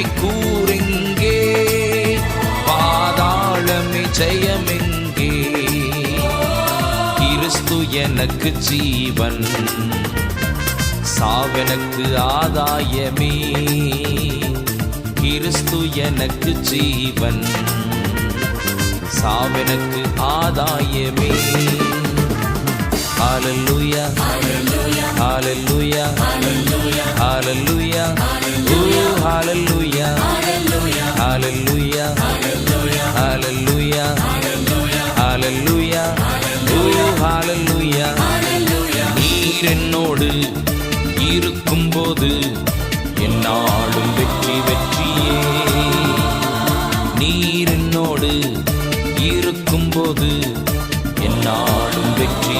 உண்மை கூறெங்கே பாதாளமே ஜெயமெங்கே. கிறிஸ்து எனக்கு ஜீவன் சாவெனக்கு ஆதாயமே. கிறிஸ்து எனக்கு ஜீவன் சாவெனக்கு ஆதாயமே. ஹalleluya ஹalleluya ஹalleluya. ஹalleluya ஹalleluya ஓ ஹalleluya நீர் என்னோடு இருக்கும்போது என்னாலும் வெற்றி வெற்றியே. நீர் என்னோடு இருக்கும்போது என்னாலும் வெற்றி